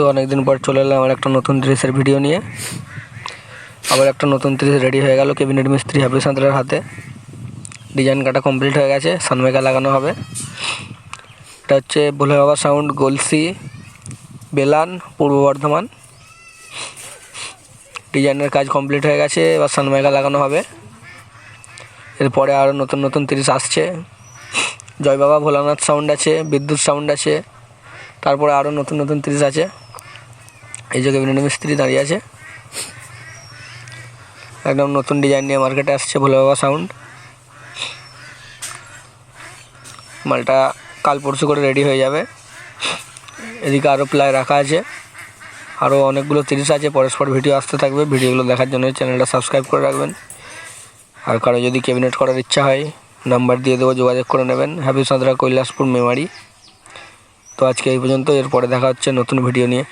বন্ধু অনেকদিন পর চলে এলাম আমার একটা নতুন ড্রেসের ভিডিও নিয়ে। আবার একটা নতুন ড্রেস রেডি হয়ে গেল ক্যাবিনেট মিস্ত্রি হাবি সাঁতরার হাতে। ডিজাইন কাটা কমপ্লিট হয়ে গেছে সানমেকা লাগানো হবে। এটা হচ্ছে ভোলে বাবা সাউন্ড গলসি, বেলান, পূর্ব বর্ধমান। ডিজাইনের কাজ কমপ্লিট হয়ে গেছে, এবার সানমেকা লাগানো হবে। এরপরে আরও নতুন নতুন তিরিশ আসছে। জয় বাবা ভোলানাথ সাউন্ড আছে, বিদ্যুৎ সাউন্ড আছে। তারপরে আরও নতুন নতুন তিরিশ আছে। এই যে ক্যাবিনেট মিস্ত্রি দাঁড়িয়ে আছে। একদম নতুন ডিজাইন নিয়ে মার্কেটে আসছে ভোলে বাবা সাউন্ড। মালটা কাল পরশু করে রেডি হয়ে যাবে। এদিকে আরও প্লাই রাখা আছে। আরও অনেকগুলো তিরিশ আছে। পরস্পর ভিডিও আসতে থাকবে। ভিডিওগুলো দেখার জন্য চ্যানেলটা সাবস্ক্রাইব করে রাখবেন। আর কারও যদি ক্যাবিনেট করার ইচ্ছা হয়, নাম্বার দিয়ে দেবো, যোগাযোগ করে নেবেন। হ্যাপি সাঁতরা কৈলাসপুর মেমারি। তো আজকে এই পর্যন্ত এরপরে দেখা হচ্ছে নতুন ভিডিও নিয়ে।